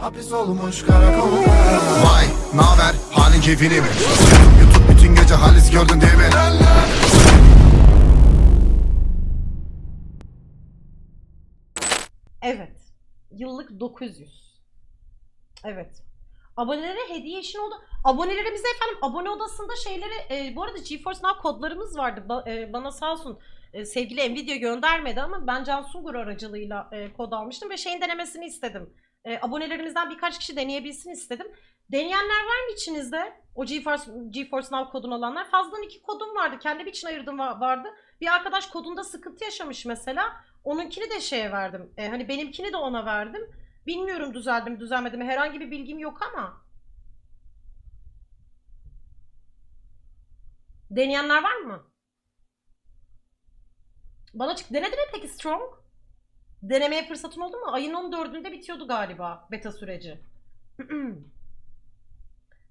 Hapis olmuş karakolda Vay naber halin keyfini mi? YouTube bütün gece halis gördün değil mi? Evet. Yıllık 900. Evet. Abonelere hediye işin oldu. Abonelerimize efendim abone odasında şeyleri e, bu arada GeForce Now kodlarımız vardı. Ba- e, bana sağ olsun e, sevgili Nvidia göndermedi ama ben Can Sungur aracılığıyla e, kod almıştım ve şeyin denemesini istedim. E, abonelerimizden birkaç kişi deneyebilsin istedim. Deneyenler var mı içinizde? O GeForce, GeForce Now kodunu alanlar. Fazladan iki kodum vardı. Kendim için ayırdım va- vardı. Bir arkadaş kodunda sıkıntı yaşamış mesela. Onunkini de şeye verdim. E, hani benimkini de ona verdim. Bilmiyorum düzeldi mi düzelmedi mi. Herhangi bir bilgim yok ama. Deneyenler var mı? Bana çık. Denedi mi peki Strong? Denemeye fırsatın oldu mu? Ayın 14'ünde bitiyordu galiba beta süreci.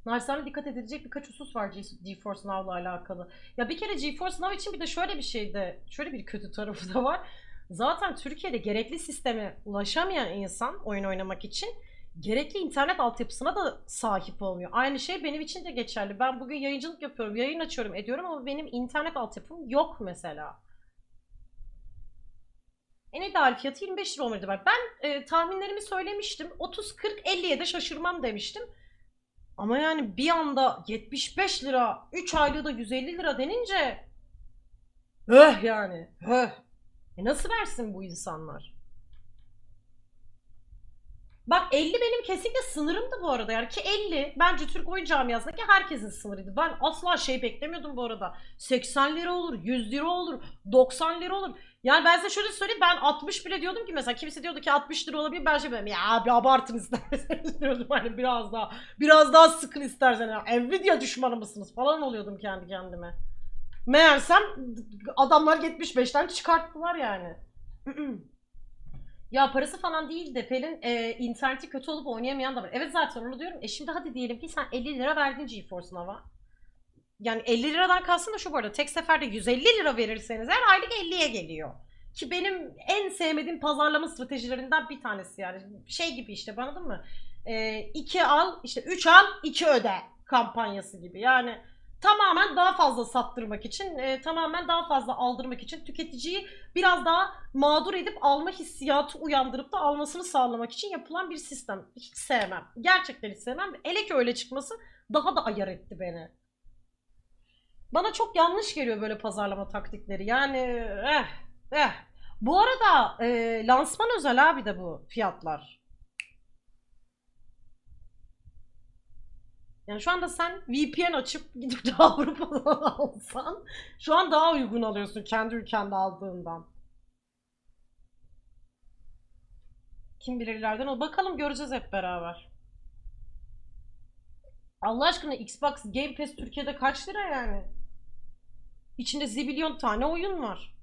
Narsane dikkat edilecek birkaç husus var Ge- GeForce Now'la alakalı. Ya bir kere GeForce Now için bir de şöyle bir şey de, şöyle bir kötü tarafı da var. Zaten Türkiye'de gerekli sisteme ulaşamayan insan oyun oynamak için gerekli internet altyapısına da sahip olmuyor. Aynı şey benim için de geçerli. Ben bugün yayıncılık yapıyorum, yayın açıyorum, ediyorum ama benim internet altyapım yok mesela. En ideal fiyatı 25 lira olmalıydı. Bak ben e, tahminlerimi söylemiştim. 30, 40, 50'ye de şaşırmam demiştim. Ama yani bir anda 75 lira, 3 aylığı da 150 lira denince öh yani, öh. E nasıl versin bu insanlar? Bak 50 benim kesinlikle sınırımdı bu arada yani ki 50 bence Türk oyun camiasındaki herkesin sınırıydı. Ben asla şey beklemiyordum bu arada. 80 lira olur, 100 lira olur, 90 lira olur. Yani ben size şöyle söyleyeyim ben 60 bile diyordum ki mesela kimse diyordu ki 60 lira olabilir ben şey ya bir abartın isterseniz diyordum hani biraz daha biraz daha sıkın istersen ya Nvidia düşmanı mısınız falan oluyordum kendi kendime. Meğersem adamlar 75'ten çıkarttılar yani. ya parası falan değil de Pelin e, interneti kötü olup oynayamayan da var. Evet zaten onu diyorum. E şimdi hadi diyelim ki sen 50 lira verdin GeForce Now'a. Yani 50 liradan kalsın da şu bu arada tek seferde 150 lira verirseniz her aylık 50'ye geliyor. Ki benim en sevmediğim pazarlama stratejilerinden bir tanesi yani. Şey gibi işte anladın mı? 2 al işte 3 al 2 öde kampanyası gibi. Yani tamamen daha fazla sattırmak için, e, tamamen daha fazla aldırmak için tüketiciyi biraz daha mağdur edip alma hissiyatı uyandırıp da almasını sağlamak için yapılan bir sistem. Hiç sevmem. Gerçekten hiç sevmem. Hele ki öyle çıkması daha da ayar etti beni. Bana çok yanlış geliyor böyle pazarlama taktikleri. Yani eh eh. Bu arada e, lansman özel abi de bu fiyatlar. Yani şu anda sen VPN açıp gidip Avrupa'dan alsan şu an daha uygun alıyorsun kendi ülkende aldığından. Kim bilir ileriden o. Bakalım göreceğiz hep beraber. Allah aşkına Xbox Game Pass Türkiye'de kaç lira yani? İçinde zibilyon tane oyun var.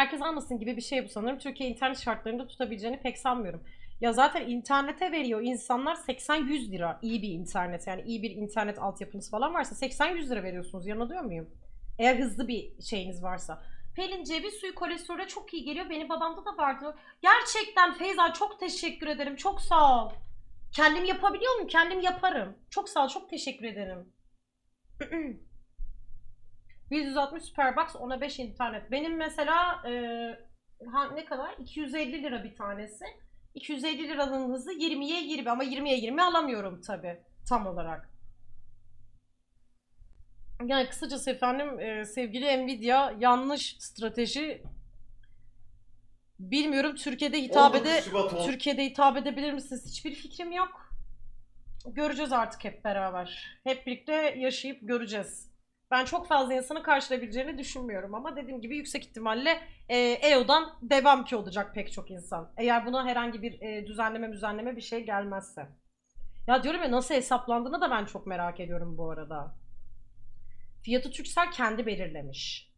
Herkes almasın gibi bir şey bu sanırım. Türkiye internet şartlarında tutabileceğini pek sanmıyorum. Ya zaten internete veriyor insanlar 80-100 lira iyi bir internet yani iyi bir internet altyapınız falan varsa 80-100 lira veriyorsunuz yanılıyor muyum? Eğer hızlı bir şeyiniz varsa. Pelin ceviz suyu kolesterole çok iyi geliyor. Benim babamda da vardı. Gerçekten Feyza çok teşekkür ederim. Çok sağ ol. Kendim yapabiliyor muyum? Kendim yaparım. Çok sağ ol. Çok teşekkür ederim. 160 Superbox ona 5 internet. Benim mesela e, ne kadar? 250 lira bir tanesi. 250 liranın hızı 20'ye 20 ama 20'ye 20 alamıyorum tabi tam olarak. Yani kısacası efendim e, sevgili Nvidia yanlış strateji bilmiyorum Türkiye'de hitap 19 ede Türkiye'de hitap edebilir misiniz? Hiçbir fikrim yok. Göreceğiz artık hep beraber. Hep birlikte yaşayıp göreceğiz. Ben çok fazla insanı karşılayabileceğini düşünmüyorum ama dediğim gibi yüksek ihtimalle e, EO'dan devam ki olacak pek çok insan. Eğer buna herhangi bir e, düzenleme düzenleme bir şey gelmezse. Ya diyorum ya nasıl hesaplandığını da ben çok merak ediyorum bu arada. Fiyatı Türksel kendi belirlemiş.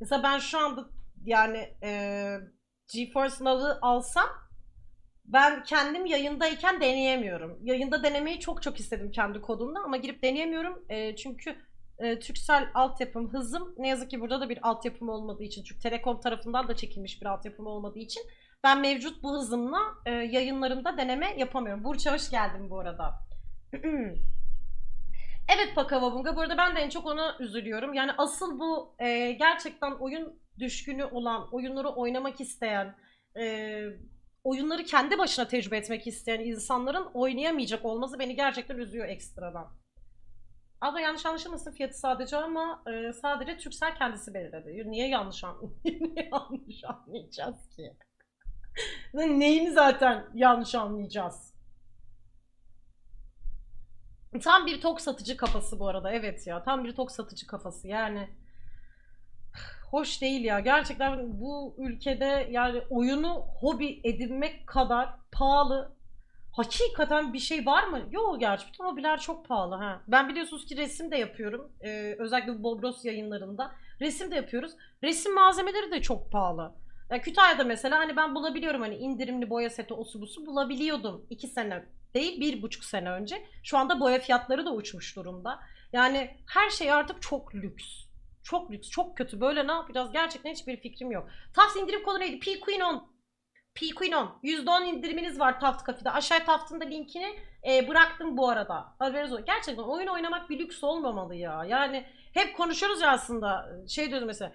Mesela ben şu anda yani e, GeForce Now'ı alsam Ben kendim yayındayken deneyemiyorum. Yayında denemeyi çok çok istedim kendi kodumda ama girip deneyemiyorum. E, çünkü e, Türksel altyapım, hızım ne yazık ki burada da bir altyapım olmadığı için, Türk Telekom tarafından da çekilmiş bir altyapım olmadığı için ben mevcut bu hızımla e, yayınlarımda deneme yapamıyorum. Burça hoş geldin bu arada. evet Pakavabunga. Bu arada ben de en çok ona üzülüyorum. Yani asıl bu e, gerçekten oyun düşkünü olan, oyunları oynamak isteyen, e, oyunları kendi başına tecrübe etmek isteyen insanların oynayamayacak olması beni gerçekten üzüyor ekstradan. Abla yanlış anlaşılmasın fiyatı sadece ama e, sadece Türksel kendisi belirledi. Niye yanlış an Niye yanlış anlayacağız ki? Neyini zaten yanlış anlayacağız? Tam bir tok satıcı kafası bu arada. Evet ya. Tam bir tok satıcı kafası. Yani hoş değil ya. Gerçekten bu ülkede yani oyunu hobi edinmek kadar pahalı hakikaten bir şey var mı? Yok gerçi bütün hobiler çok pahalı ha. Ben biliyorsunuz ki resim de yapıyorum. Ee, özellikle bu Bobros yayınlarında. Resim de yapıyoruz. Resim malzemeleri de çok pahalı. Ya Kütahya'da mesela hani ben bulabiliyorum hani indirimli boya seti osu busu bulabiliyordum. 2 sene değil bir buçuk sene önce. Şu anda boya fiyatları da uçmuş durumda. Yani her şey artık çok lüks. Çok lüks, çok kötü. Böyle ne yapacağız? Gerçekten hiçbir fikrim yok. Taft indirim kodu neydi? P Queen 10. P Queen 10. %10 indiriminiz var Taft Cafe'de. Aşağıya Taft'ın da linkini e, bıraktım bu arada. Haberiniz olsun. Gerçekten oyun oynamak bir lüks olmamalı ya. Yani hep konuşuyoruz ya aslında. Şey diyoruz mesela.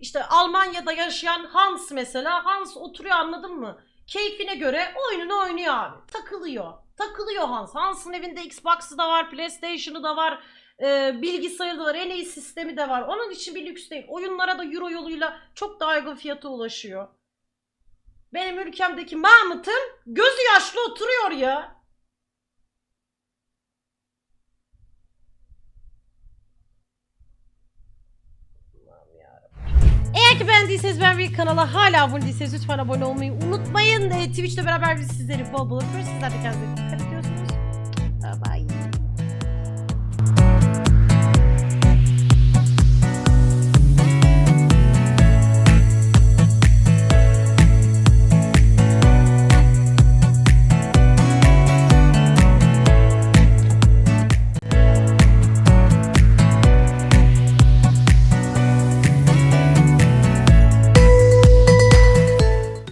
İşte Almanya'da yaşayan Hans mesela. Hans oturuyor anladın mı? Keyfine göre oyununu oynuyor abi. Takılıyor. Takılıyor Hans. Hans'ın evinde Xbox'ı da var, PlayStation'ı da var. E, bilgisayarı da var, en iyi sistemi de var. Onun için bir lüks değil. Oyunlara da euro yoluyla çok daha uygun fiyata ulaşıyor. Benim ülkemdeki Mahmut'un gözü yaşlı oturuyor ya. Eğer ki beğendiyseniz ben bir kanala hala abone değilseniz lütfen abone olmayı unutmayın. Ee, Twitch'te beraber biz sizleri bol bol öpüyoruz. Sizler de kendinize dikkat ediyorsunuz.